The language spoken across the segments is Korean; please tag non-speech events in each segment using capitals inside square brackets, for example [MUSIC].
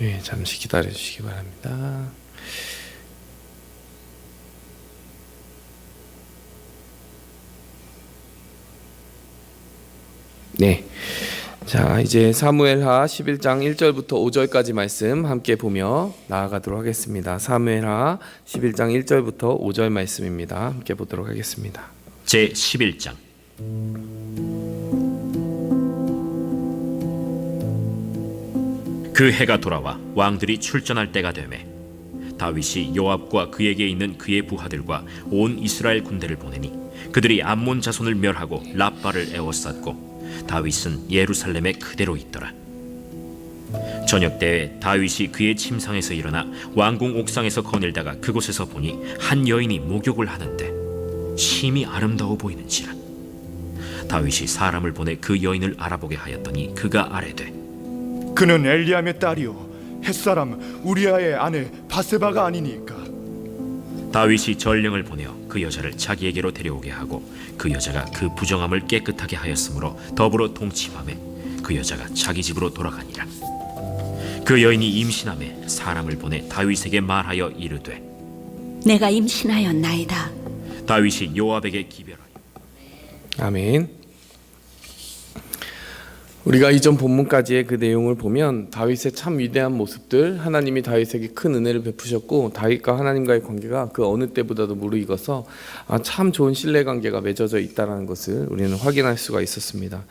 예, 잠시 기다려 주시기 바랍니다. 네. 자, 이제 사무엘하 11장 1절부터 5절까지 말씀 함께 보며 나아가도록 하겠습니다. 사무엘하 11장 1절부터 5절 말씀입니다. 함께 보도록 하겠습니다. 제 11장 그 해가 돌아와 왕들이 출전할 때가 되매 다윗이 요압과 그에게 있는 그의 부하들과 온 이스라엘 군대를 보내니 그들이 암몬 자손을 멸하고 라빠를 에워쌌고 다윗은 예루살렘에 그대로 있더라. 저녁 때에 다윗이 그의 침상에서 일어나 왕궁 옥상에서 거닐다가 그곳에서 보니 한 여인이 목욕을 하는데 심히 아름다워 보이는지라. 다윗이 사람을 보내 그 여인을 알아보게 하였더니 그가 아뢰되 그는 엘리암의 딸이요 햇사람 우리아의 아내 바세바가 아니니까 다윗이 전령을 보내어 그 여자를 자기에게로 데려오게 하고 그 여자가 그 부정함을 깨끗하게 하였으므로 더불어 동침함에 그 여자가 자기 집으로 돌아가니라 그 여인이 임신함에 사람을 보내 다윗에게 말하여 이르되 내가 임신하였나이다. 다윗이 요압에게 기별하여 아멘. 우리가 이전 본문까지의 그 내용을 보면 다윗의 참 위대한 모습들, 하나님이 다윗에게 큰 은혜를 베푸셨고 다윗과 하나님과의 관계가 그 어느 때보다도 무르익어서 아, 참 좋은 신뢰 관계가 맺어져 있다라는 것을 우리는 확인할 수가 있었습니다.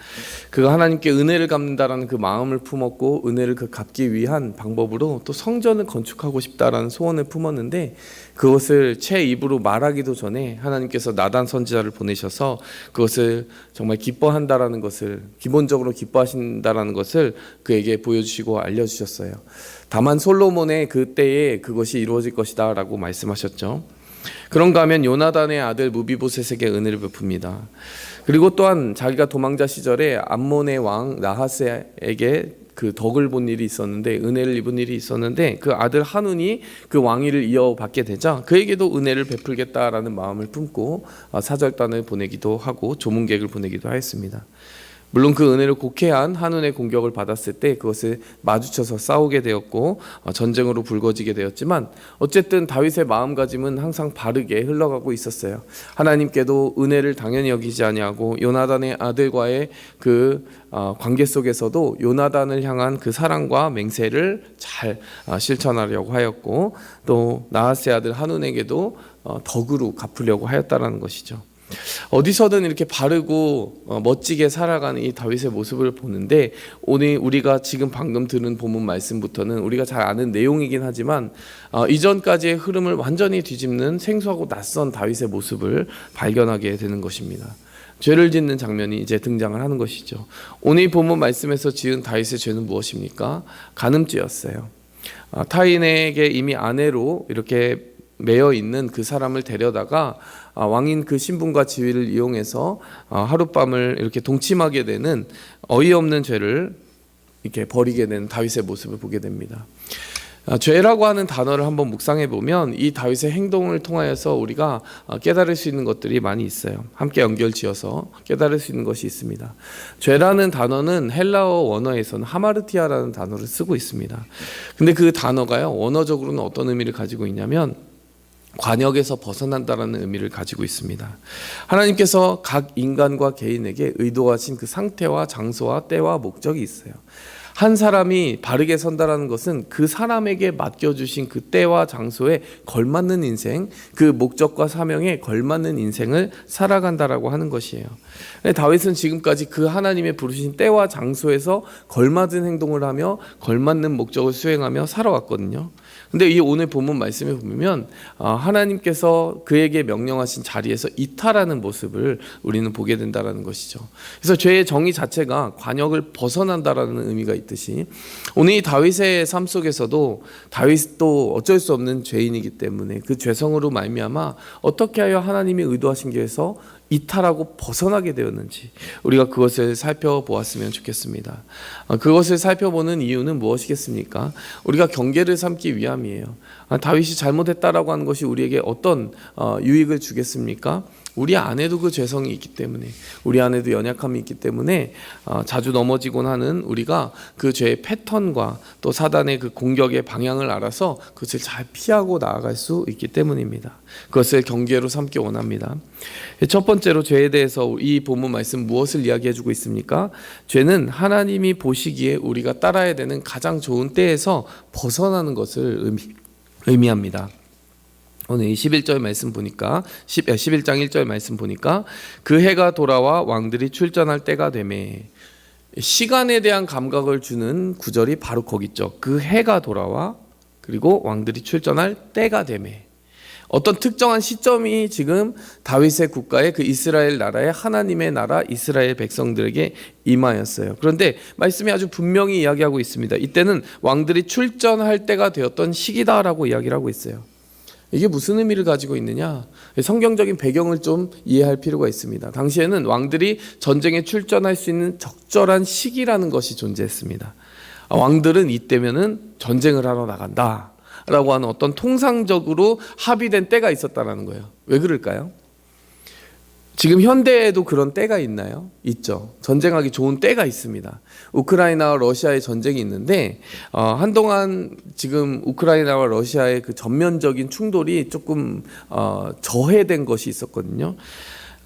그가 하나님께 은혜를 갚는다라는 그 마음을 품었고 은혜를 그 갚기 위한 방법으로 또 성전을 건축하고 싶다라는 소원을 품었는데 그것을 채 입으로 말하기도 전에 하나님께서 나단 선지자를 보내셔서 그것을 정말 기뻐한다라는 것을 기본적으로 기뻐하신다라는 것을 그에게 보여주시고 알려주셨어요. 다만 솔로몬의 그때에 그것이 이루어질 것이다라고 말씀하셨죠. 그런가 하면 요나단의 아들 무비보셋에게 은혜를 베풉니다. 그리고 또한 자기가 도망자 시절에 암몬의 왕 나하스에게 그 덕을 본 일이 있었는데 은혜를 입은 일이 있었는데 그 아들 한운이 그 왕위를 이어받게 되자 그에게도 은혜를 베풀겠다라는 마음을 품고 어, 사절단을 보내기도 하고 조문객을 보내기도 하였습니다. 물론 그 은혜를 곡해한 한운의 공격을 받았을 때 그것을 마주쳐서 싸우게 되었고 어, 전쟁으로 불거지게 되었지만 어쨌든 다윗의 마음가짐은 항상 바르게 흘러가고 있었어요. 하나님께도 은혜를 당연히 여기지 아니하고 요나단의 아들과의 그 어, 관계 속에서도 요나단을 향한 그 사랑과 맹세를 잘 어, 실천하려고 하였고 또 나하스의 아들 한운에게도 어, 덕으로 갚으려고 하였다라는 것이죠. 어디서든 이렇게 바르고 어, 멋지게 살아가는 이 다윗의 모습을 보는데 오늘 우리가 지금 방금 들은 본문 말씀부터는 우리가 잘 아는 내용이긴 하지만 어, 이전까지의 흐름을 완전히 뒤집는 생소하고 낯선 다윗의 모습을 발견하게 되는 것입니다. 죄를 짓는 장면이 이제 등장을 하는 것이죠. 오늘 이 본문 말씀에서 지은 다윗의 죄는 무엇입니까? 간음죄였어요. 아, 타인에게 이미 아내로 이렇게 매여 있는 그 사람을 데려다가 아, 왕인 그 신분과 지위를 이용해서 아, 하룻밤을 이렇게 동침하게 되는 어이없는 죄를 이렇게 벌이게 된 다윗의 모습을 보게 됩니다. 아, 죄라고 하는 단어를 한번 묵상해 보면 이 다윗의 행동을 통하여서 우리가 아, 깨달을 수 있는 것들이 많이 있어요. 함께 연결지어서 깨달을 수 있는 것이 있습니다. 죄라는 단어는 헬라어 원어에서는 하마르티아라는 단어를 쓰고 있습니다. 근데 그 단어가요 원어적으로는 어떤 의미를 가지고 있냐면 관역에서 벗어난다라는 의미를 가지고 있습니다. 하나님께서 각 인간과 개인에게 의도하신 그 상태와 장소와 때와 목적이 있어요. 한 사람이 바르게 선다라는 것은 그 사람에게 맡겨주신 그 때와 장소에 걸맞는 인생, 그 목적과 사명에 걸맞는 인생을 살아간다라고 하는 것이에요. 다윗은 지금까지 그 하나님의 부르신 때와 장소에서 걸맞은 행동을 하며 걸맞는 목적을 수행하며 살아왔거든요. 근데 이 오늘 본문 말씀에 보면 아, 하나님께서 그에게 명령하신 자리에서 이탈하는 모습을 우리는 보게 된다라는 것이죠. 그래서 죄의 정의 자체가 관역을 벗어난다라는 의미가 있듯이 오늘 이 다윗의 삶 속에서도 다윗도 어쩔 수 없는 죄인이기 때문에 그 죄성으로 말미암아 어떻게 하여 하나님이 의도하신 길에서 이탈하고 벗어나게 되었는지 우리가 그것을 살펴보았으면 좋겠습니다. 아, 그것을 살펴보는 이유는 무엇이겠습니까? 우리가 경계를 삼기 위함이에요. 아, 다윗이 잘못했다라고 하는 것이 우리에게 어떤 어, 유익을 주겠습니까? 우리 안에도 그 죄성이 있기 때문에 우리 안에도 연약함이 있기 때문에 어, 자주 넘어지곤 하는 우리가 그 죄의 패턴과 또 사단의 그 공격의 방향을 알아서 그것을 잘 피하고 나아갈 수 있기 때문입니다. 그것을 경계로 삼기 원합니다. 첫 번째로 죄에 대해서 이 본문 말씀 무엇을 이야기해 주고 있습니까? 죄는 하나님이 보시기에 우리가 따라야 되는 가장 좋은 때에서 벗어나는 것을 의미, 의미합니다. 오늘 이 11절 말씀 보니까 10, 11장 1절 말씀 보니까 그 해가 돌아와 왕들이 출전할 때가 되매 시간에 대한 감각을 주는 구절이 바로 거기 있죠. 그 해가 돌아와 그리고 왕들이 출전할 때가 되매 어떤 특정한 시점이 지금 다윗의 국가의 그 이스라엘 나라의 하나님의 나라 이스라엘 백성들에게 임하였어요. 그런데 말씀이 아주 분명히 이야기하고 있습니다. 이때는 왕들이 출전할 때가 되었던 시기다라고 이야기를 하고 있어요. 이게 무슨 의미를 가지고 있느냐? 성경적인 배경을 좀 이해할 필요가 있습니다. 당시에는 왕들이 전쟁에 출전할 수 있는 적절한 시기라는 것이 존재했습니다. 아, 왕들은 이때면은 전쟁을 하러 나간다. 라고 하는 어떤 통상적으로 합의된 때가 있었다라는 거예요. 왜 그럴까요? 지금 현대에도 그런 때가 있나요? 있죠. 전쟁하기 좋은 때가 있습니다. 우크라이나와 러시아의 전쟁이 있는데 어, 한동안 지금 우크라이나와 러시아의 그 전면적인 충돌이 조금 어, 저해된 것이 있었거든요.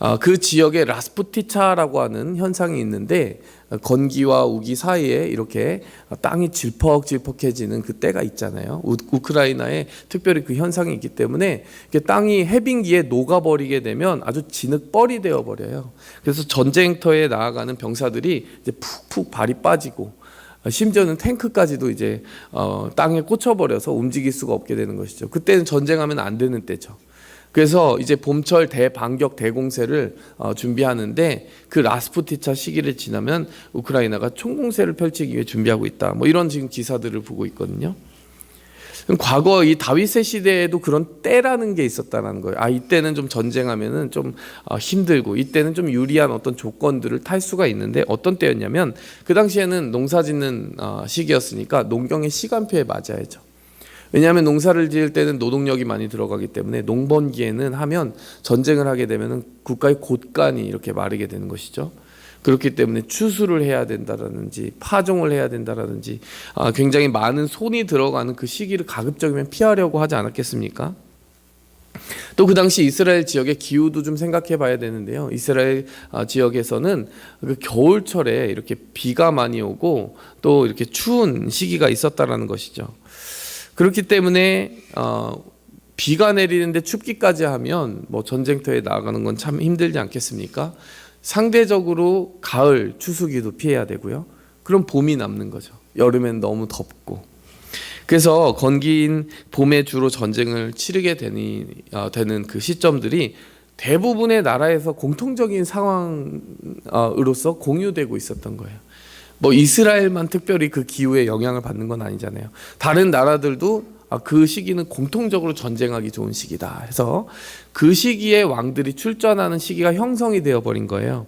어, 그 지역에 라스푸티차라고 하는 현상이 있는데 어, 건기와 우기 사이에 이렇게 땅이 질퍽질퍽해지는 그 때가 있잖아요. 우, 우크라이나에 특별히 그 현상이 있기 때문에 땅이 해빙기에 녹아버리게 되면 아주 진흙벌이 되어 버려요. 그래서 전쟁터에 나아가는 병사들이 이제 푹푹 발이 빠지고 어, 심지어는 탱크까지도 이제 어, 땅에 꽂혀버려서 움직일 수가 없게 되는 것이죠. 그때는 전쟁하면 안 되는 때죠. 그래서 이제 봄철 대반격 대공세를 어, 준비하는데 그 라스푸티차 시기를 지나면 우크라이나가 총공세를 펼치기 위해 준비하고 있다. 뭐 이런 지금 기사들을 보고 있거든요. 과거 이 다윗의 시대에도 그런 때라는 게 있었다는 거예요. 아 이때는 좀 전쟁하면은 좀 어, 힘들고 이때는 좀 유리한 어떤 조건들을 탈 수가 있는데 어떤 때였냐면 그 당시에는 농사짓는 어, 시기였으니까 농경의 시간표에 맞아야죠. 왜냐하면 농사를 지을 때는 노동력이 많이 들어가기 때문에 농번기에는 하면 전쟁을 하게 되면 국가의 곳간이 이렇게 마르게 되는 것이죠. 그렇기 때문에 추수를 해야 된다라든지 파종을 해야 된다라든지 아, 굉장히 많은 손이 들어가는 그 시기를 가급적이면 피하려고 하지 않았겠습니까? 또 그 당시 이스라엘 지역의 기후도 좀 생각해 봐야 되는데요. 이스라엘 아, 지역에서는 그 겨울철에 이렇게 비가 많이 오고 또 이렇게 추운 시기가 있었다라는 것이죠. 그렇기 때문에 어, 비가 내리는데 춥기까지 하면 뭐 전쟁터에 나가는 건 참 힘들지 않겠습니까? 상대적으로 가을 추수기도 피해야 되고요. 그럼 봄이 남는 거죠. 여름엔 너무 덥고. 그래서 건기인 봄에 주로 전쟁을 치르게 되니, 어, 되는 그 시점들이 대부분의 나라에서 공통적인 상황으로서 공유되고 있었던 거예요. 뭐 이스라엘만 특별히 그 기후에 영향을 받는 건 아니잖아요. 다른 나라들도 아, 그 시기는 공통적으로 전쟁하기 좋은 시기다 해서 그 시기에 왕들이 출전하는 시기가 형성이 되어 버린 거예요.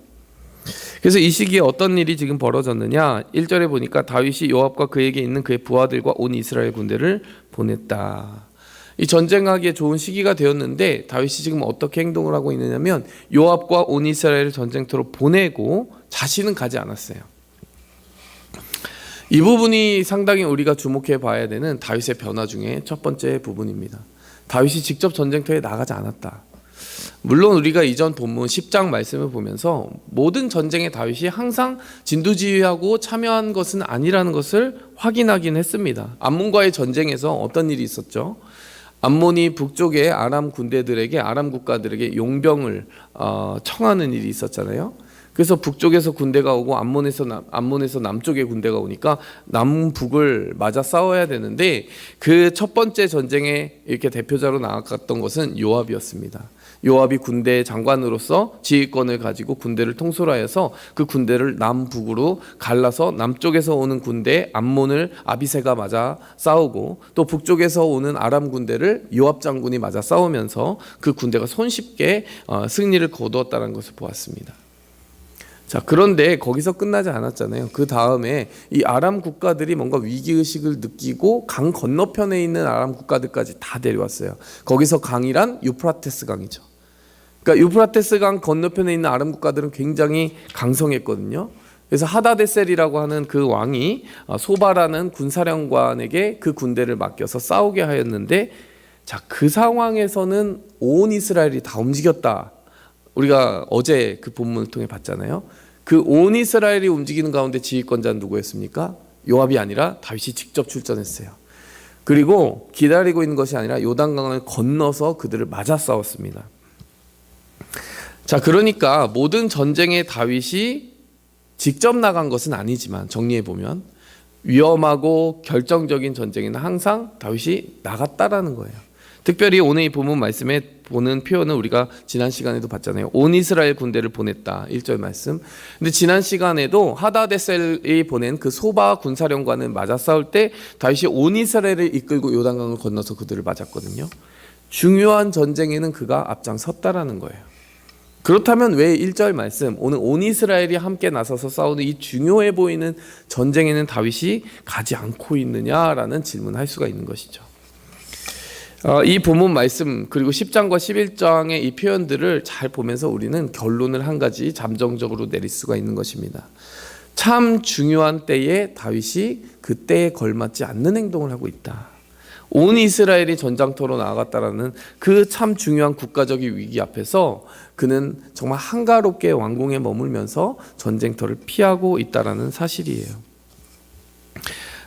그래서 이 시기에 어떤 일이 지금 벌어졌느냐? 1절에 보니까 다윗이 요압과 그에게 있는 그의 부하들과 온 이스라엘 군대를 보냈다. 이 전쟁하기에 좋은 시기가 되었는데 다윗이 지금 어떻게 행동을 하고 있느냐면 요압과 온 이스라엘을 전쟁터로 보내고 자신은 가지 않았어요. 이 부분이 상당히 우리가 주목해 봐야 되는 다윗의 변화 중에 첫 번째 부분입니다. 다윗이 직접 전쟁터에 나가지 않았다. 물론 우리가 이전 본문 10장 말씀을 보면서 모든 전쟁에 다윗이 항상 진두지휘하고 참여한 것은 아니라는 것을 확인하긴 했습니다. 암몬과의 전쟁에서 어떤 일이 있었죠? 암몬이 북쪽의 아람 군대들에게 아람 국가들에게 용병을 어, 청하는 일이 있었잖아요. 그래서 북쪽에서 군대가 오고 암몬에서 남, 암몬에서 남쪽에 군대가 오니까 남북을 맞아 싸워야 되는데 그 첫 번째 전쟁에 이렇게 대표자로 나갔던 것은 요압이었습니다. 요압이 군대 장관으로서 지휘권을 가지고 군대를 통솔하여서 그 군대를 남북으로 갈라서 남쪽에서 오는 군대 암몬을 아비세가 맞아 싸우고 또 북쪽에서 오는 아람 군대를 요압 장군이 맞아 싸우면서 그 군대가 손쉽게 어, 승리를 거두었다는 것을 보았습니다. 자, 그런데 거기서 끝나지 않았잖아요. 그 다음에 이 아람 국가들이 뭔가 위기의식을 느끼고 강 건너편에 있는 아람 국가들까지 다 데려왔어요. 거기서 강이란 유프라테스 강이죠. 그러니까 유프라테스 강 건너편에 있는 아람 국가들은 굉장히 강성했거든요. 그래서 하다데셀이라고 하는 그 왕이 아, 소바라는 군사령관에게 그 군대를 맡겨서 싸우게 하였는데 자, 그 상황에서는 온 이스라엘이 다 움직였다. 우리가 어제 그 본문을 통해 봤잖아요. 그 온 이스라엘이 움직이는 가운데 지휘권자는 누구였습니까? 요압이 아니라 다윗이 직접 출전했어요. 그리고 기다리고 있는 것이 아니라 요단강을 건너서 그들을 맞아 싸웠습니다. 자, 그러니까 모든 전쟁에 다윗이 직접 나간 것은 아니지만 정리해 보면 위험하고 결정적인 전쟁에는 항상 다윗이 나갔다라는 거예요. 특별히 오늘 이 본문 말씀에 보는 표현은 우리가 지난 시간에도 봤잖아요. 온 이스라엘 군대를 보냈다. 1절 말씀. 근데 지난 시간에도 하다데셀이 보낸 그 소바 군사령관을 맞아 싸울 때 다윗이 온 이스라엘을 이끌고 요단강을 건너서 그들을 맞았거든요. 중요한 전쟁에는 그가 앞장섰다라는 거예요. 그렇다면 왜 1절 말씀 오늘 온 이스라엘이 함께 나서서 싸우는 이 중요해 보이는 전쟁에는 다윗이 가지 않고 있느냐라는 질문을 할 수가 있는 것이죠. 어, 이 본문 말씀 그리고 10장과 11장의 이 표현들을 잘 보면서 우리는 결론을 한 가지 잠정적으로 내릴 수가 있는 것입니다. 참 중요한 때에 다윗이 그 때에 걸맞지 않는 행동을 하고 있다. 온 이스라엘이 전장터로 나아갔다라는 그 참 중요한 국가적인 위기 앞에서 그는 정말 한가롭게 왕궁에 머물면서 전쟁터를 피하고 있다라는 사실이에요.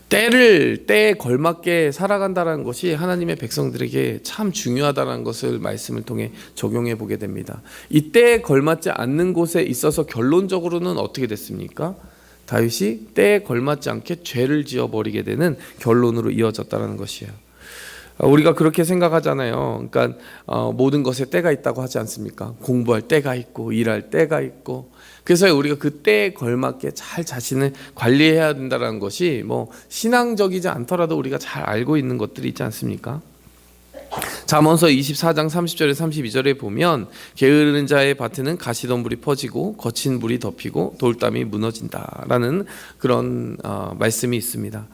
때를 때에 걸맞게 살아간다는 것이 하나님의 백성들에게 참 중요하다는 것을 말씀을 통해 적용해 보게 됩니다. 이 때에 걸맞지 않는 곳에 있어서 결론적으로는 어떻게 됐습니까? 다윗이 때에 걸맞지 않게 죄를 지어 버리게 되는 결론으로 이어졌다는 것이에요. 어, 우리가 그렇게 생각하잖아요. 그러니까 어, 모든 것에 때가 있다고 하지 않습니까? 공부할 때가 있고 일할 때가 있고 그래서 우리가 그 때에 걸맞게 잘 자신을 관리해야 된다는 것이 뭐 신앙적이지 않더라도 우리가 잘 알고 있는 것들이 있지 않습니까? 잠언서 24장 30절에 32절에 보면 게으른 자의 밭에는 가시덤불이 퍼지고 거친 불이 덮이고 돌담이 무너진다라는 그런 어, 말씀이 있습니다.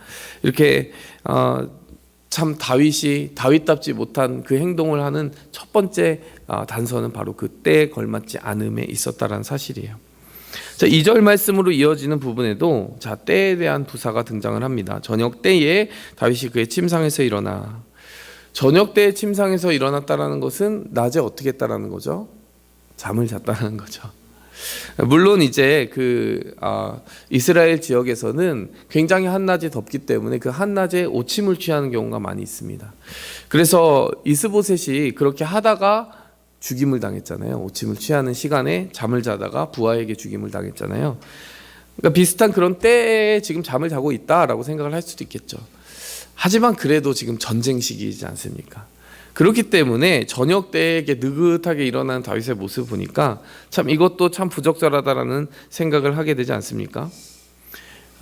이렇게 어, 참 다윗이 다윗답지 못한 그 행동을 하는 첫 번째 어, 단서는 바로 그 때에 걸맞지 않음에 있었다라는 사실이에요. 자, 2절 말씀으로 이어지는 부분에도 자, 때에 대한 부사가 등장을 합니다. 저녁 때에 다윗이 그의 침상에서 일어나 저녁 때에 침상에서 일어났다라는 것은 낮에 어떻게 했다라는 거죠? 잠을 잤다는 거죠. 물론 이제 그 아, 이스라엘 지역에서는 굉장히 한낮이 덥기 때문에 그 한낮에 오침을 취하는 경우가 많이 있습니다. 그래서 이스보셋이 그렇게 하다가 죽임을 당했잖아요. 오침을 취하는 시간에 잠을 자다가 부하에게 죽임을 당했잖아요. 그러니까 비슷한 그런 때에 지금 잠을 자고 있다라고 생각을 할 수도 있겠죠. 하지만 그래도 지금 전쟁 시기이지 않습니까? 그렇기 때문에 저녁 때에 느긋하게 일어나는 다윗의 모습을 보니까 참 이것도 참 부적절하다라는 생각을 하게 되지 않습니까?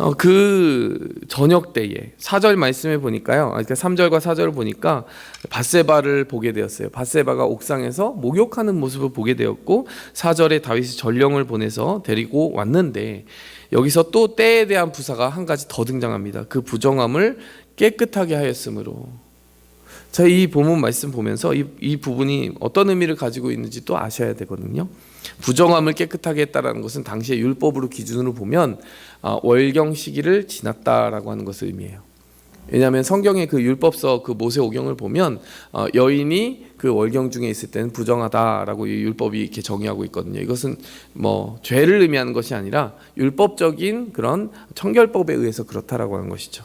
어, 그 저녁 때에 사절 말씀에 보니까요. 그러니까 3절과 4절을 보니까 바세바를 보게 되었어요. 바세바가 옥상에서 목욕하는 모습을 보게 되었고 4절에 다윗이 전령을 보내서 데리고 왔는데 여기서 또 때에 대한 부사가 한 가지 더 등장합니다. 그 부정함을 깨끗하게 하였으므로 자, 이 본문 말씀 보면서 이, 이 부분이 어떤 의미를 가지고 있는지 또 아셔야 되거든요. 부정함을 깨끗하게 했다라는 것은 당시의 율법으로 기준으로 보면 아, 월경 시기를 지났다라고 하는 것을 의미해요. 왜냐하면 성경의 그 율법서 그 모세 오경을 보면 어, 여인이 그 월경 중에 있을 때는 부정하다라고 이 율법이 이렇게 정의하고 있거든요. 이것은 뭐 죄를 의미하는 것이 아니라 율법적인 그런 청결법에 의해서 그렇다라고 하는 것이죠.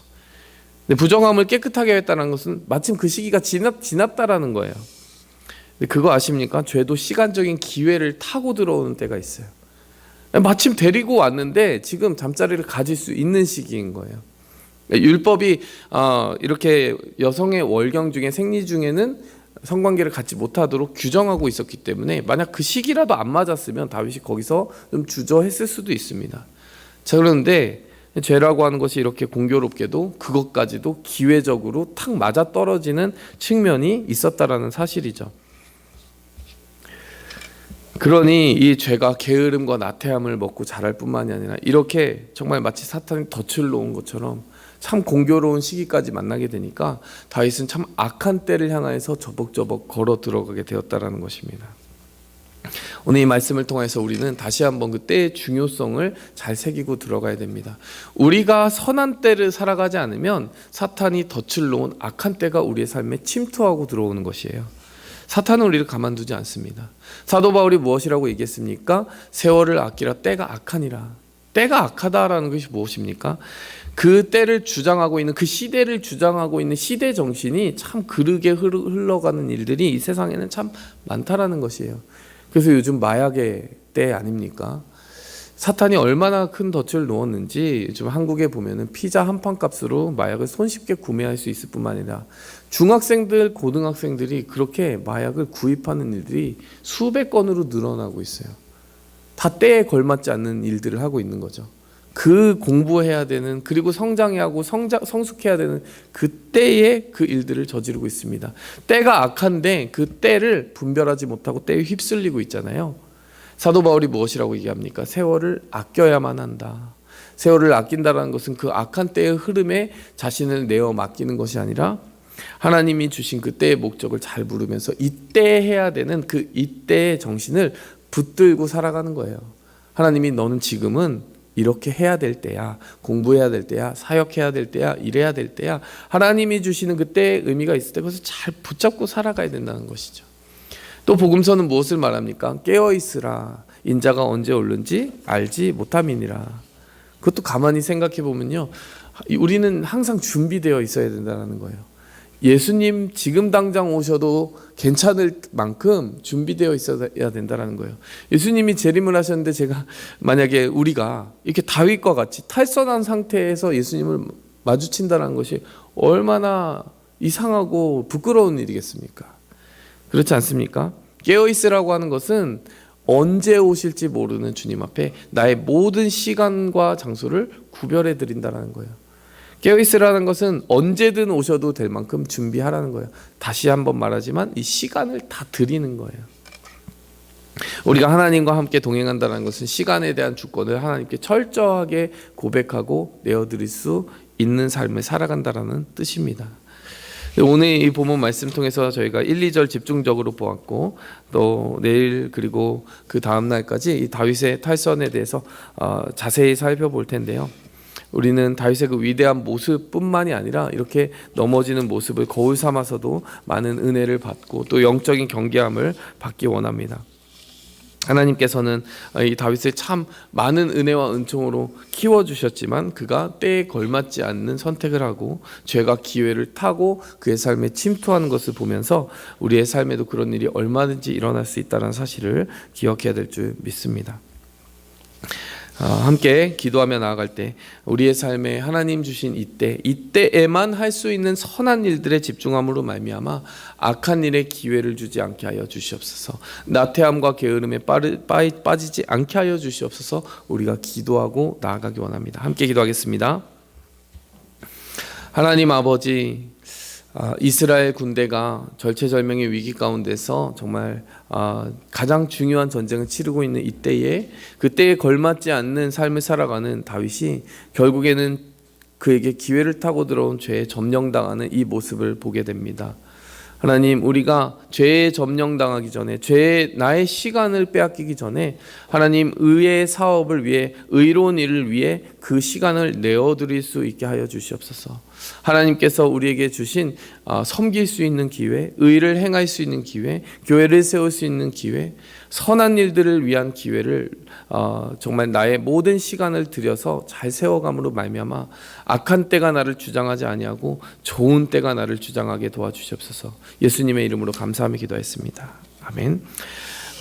근데 부정함을 깨끗하게 했다는 것은 마침 그 시기가 지났, 지났다라는 거예요. 근데 그거 아십니까? 죄도 시간적인 기회를 타고 들어오는 때가 있어요. 마침 데리고 왔는데 지금 잠자리를 가질 수 있는 시기인 거예요. 율법이 어, 이렇게 여성의 월경 중에 생리 중에는 성관계를 갖지 못하도록 규정하고 있었기 때문에 만약 그 시기라도 안 맞았으면 다윗이 거기서 좀 주저했을 수도 있습니다. 자 그런데 죄라고 하는 것이 이렇게 공교롭게도 그것까지도 기회적으로 탁 맞아 떨어지는 측면이 있었다라는 사실이죠. 그러니 이 죄가 게으름과 나태함을 먹고 자랄 뿐만이 아니라 이렇게 정말 마치 사탄이 덫을 놓은 것처럼 참 공교로운 시기까지 만나게 되니까 다윗은 참 악한 때를 향하여서 저벅저벅 걸어 들어가게 되었다라는 것입니다. 오늘 이 말씀을 통해서 우리는 다시 한번 그 때의 중요성을 잘 새기고 들어가야 됩니다. 우리가 선한 때를 살아가지 않으면 사탄이 덫을 놓은 악한 때가 우리의 삶에 침투하고 들어오는 것이에요. 사탄은 우리를 가만두지 않습니다. 사도 바울이 무엇이라고 얘기했습니까? 세월을 아끼라 때가 악하니라. 때가 악하다라는 것이 무엇입니까? 그 때를 주장하고 있는 그 시대를 주장하고 있는 시대 정신이 참 그르게 흘러가는 일들이 이 세상에는 참 많다라는 것이에요. 그래서 요즘 마약의 때 아닙니까? 사탄이 얼마나 큰 덫을 놓았는지 요즘 한국에 보면은 피자 한 판 값으로 마약을 손쉽게 구매할 수 있을 뿐만 아니라 중학생들, 고등학생들이 그렇게 마약을 구입하는 일들이 수백 건으로 늘어나고 있어요. 다 때에 걸맞지 않는 일들을 하고 있는 거죠. 그 공부해야 되는 그리고 성장해야 하고 성장, 성숙해야 되는 그 때에 그 일들을 저지르고 있습니다. 때가 악한데 그 때를 분별하지 못하고 때에 휩쓸리고 있잖아요. 사도 바울이 무엇이라고 얘기합니까? 세월을 아껴야만 한다. 세월을 아낀다라는 것은 그 악한 때의 흐름에 자신을 내어 맡기는 것이 아니라 하나님이 주신 그 때의 목적을 잘 부르면서 이때 해야 되는 그 이때의 정신을 붙들고 살아가는 거예요. 하나님이 너는 지금은 이렇게 해야 될 때야. 공부해야 될 때야. 사역해야 될 때야. 일해야 될 때야. 하나님이 주시는 그때의 의미가 있을 때 그것을 잘 붙잡고 살아가야 된다는 것이죠. 또 복음서는 무엇을 말합니까? 깨어 있으라. 인자가 언제 오는지 알지 못함이니라. 그것도 가만히 생각해 보면요. 우리는 항상 준비되어 있어야 된다는 거예요. 예수님 지금 당장 오셔도 괜찮을 만큼 준비되어 있어야 된다는 거예요. 예수님이 재림을 하셨는데 제가 만약에 우리가 이렇게 다윗과 같이 탈선한 상태에서 예수님을 마주친다는 것이 얼마나 이상하고 부끄러운 일이겠습니까? 그렇지 않습니까? 깨어 있으라고 하는 것은 언제 오실지 모르는 주님 앞에 나의 모든 시간과 장소를 구별해 드린다라는 거예요. 깨어 있으라는 것은 언제든 오셔도 될 만큼 준비하라는 거예요. 다시 한번 말하지만 이 시간을 다 드리는 거예요. 우리가 하나님과 함께 동행한다는 것은 시간에 대한 주권을 하나님께 철저하게 고백하고 내어드릴 수 있는 삶을 살아간다라는 뜻입니다. 오늘 이 본문 말씀 통해서 저희가 1, 2절 집중적으로 보았고 또 내일 그리고 그 다음 날까지 이 다윗의 탈선에 대해서 어, 자세히 살펴볼 텐데요. 우리는 다윗의 그 위대한 모습뿐만이 아니라 이렇게 넘어지는 모습을 거울 삼아서도 많은 은혜를 받고 또 영적인 경계함을 받기 원합니다. 하나님께서는 이 다윗을 참 많은 은혜와 은총으로 키워 주셨지만 그가 때에 걸맞지 않는 선택을 하고 죄가 기회를 타고 그의 삶에 침투하는 것을 보면서 우리의 삶에도 그런 일이 얼마든지 일어날 수 있다는 사실을 기억해야 될 줄 믿습니다. 아, 함께 기도하며 나아갈 때 우리의 삶에 하나님 주신 이때 이때에만 할 수 있는 선한 일들에 집중함으로 말미암아 악한 일에 기회를 주지 않게 하여 주시옵소서. 나태함과 게으름에 빠르, 빠, 빠지지 않게 하여 주시옵소서. 우리가 기도하고 나아가기 원합니다. 함께 기도하겠습니다. 하나님 아버지 아, 이스라엘 군대가 절체절명의 위기 가운데서 정말 아, 가장 중요한 전쟁을 치르고 있는 이때에 그때에 걸맞지 않는 삶을 살아가는 다윗이 결국에는 그에게 기회를 타고 들어온 죄에 점령당하는 이 모습을 보게 됩니다. 하나님 우리가 죄에 점령당하기 전에 죄에 나의 시간을 빼앗기기 전에 하나님 의의 사업을 위해 의로운 일을 위해 그 시간을 내어 드릴 수 있게 하여 주시옵소서. 하나님께서 우리에게 주신 어, 섬길 수 있는 기회, 의를 행할 수 있는 기회, 교회를 세울 수 있는 기회, 선한 일들을 위한 기회를 어, 정말 나의 모든 시간을 들여서 잘 세워감으로 말미암아 악한 때가 나를 주장하지 아니하고 좋은 때가 나를 주장하게 도와주시옵소서. 예수님의 이름으로 감사하며 기도했습니다. 아멘.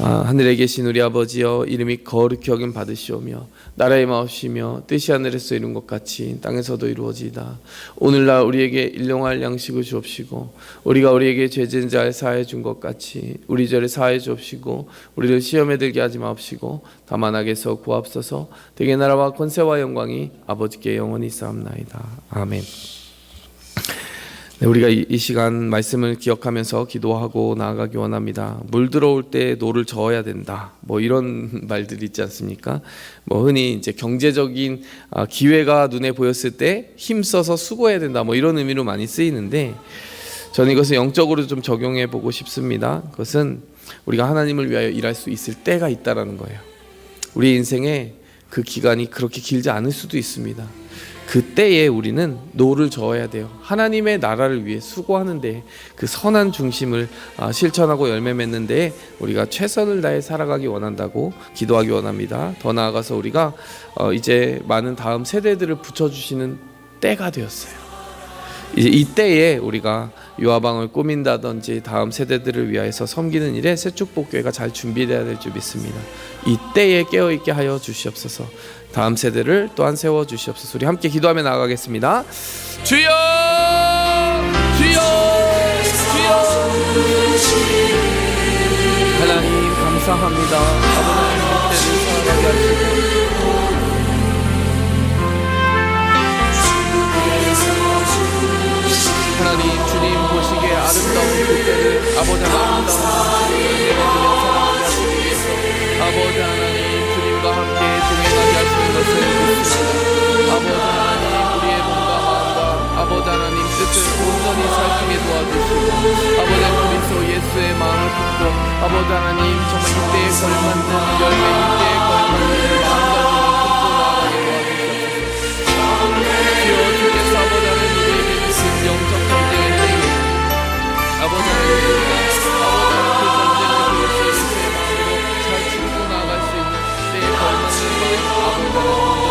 아, 하늘에 계신 우리 아버지여 이름이 거룩히 여김 받으시오며 나라의 마옵시며 뜻이 하늘에서 이룬 것 같이 땅에서도 이루어지이다. 오늘날 우리에게 일용할 양식을 주옵시고 우리가 우리에게 죄진 자를 사하여 준것 같이 우리 죄를 사하여 주옵시고 우리를 시험에 들게 하지 마옵시고 다만 악에서 구하옵소서 대개 나라와 권세와 영광이 아버지께 영원히 있사옵나이다. 아멘. 네, 우리가 이, 이 시간 말씀을 기억하면서 기도하고 나아가기 원합니다. 물 들어올 때 노를 저어야 된다. 뭐 이런 [LAUGHS] 말들이 있지 않습니까? 뭐 흔히 이제 경제적인 아, 기회가 눈에 보였을 때 힘써서 수고해야 된다. 뭐 이런 의미로 많이 쓰이는데 저는 이것을 영적으로 좀 적용해 보고 싶습니다. 그것은 우리가 하나님을 위하여 일할 수 있을 때가 있다라는 거예요. 우리 인생에 그 기간이 그렇게 길지 않을 수도 있습니다. 그때에 우리는 노를 저어야 돼요. 하나님의 나라를 위해 수고하는데 그 선한 중심을 아, 실천하고 열매 맺는데 우리가 최선을 다해 살아가기 원한다고 기도하기 원합니다. 더 나아가서 우리가 어, 이제 많은 다음 세대들을 붙여주시는 때가 되었어요. 이제 이때에 우리가 유아방을 꾸민다든지 다음 세대들을 위하여서 섬기는 일에 새축복교회가 잘 준비되어야 될 줄 믿습니다. 이때에 깨어 있게 하여 주시옵소서. 다음 세대를 또한 세워 주시옵소서. 우리 함께 기도하며 나아가겠습니다. 주여, 주여, 주여. 하나님 감사합니다. 하나님 주님 보시기에 아름다운 그때를 아버지 아름다운 위해서 아버지 하나님 것을 믿습니다 아버지 하나님 우리의 몸과 마음과 아버지 하나님 뜻을 온전히 살피게 도와주시고 아버지 그리스도 예수의 마음을 품고 아버지 하나님 정말 이때에 걸맞는 열매 이때에 걸맞는 주께서 아버지 하나님 우리에게 주신 영적 전쟁의 아버지 하나님 Lord.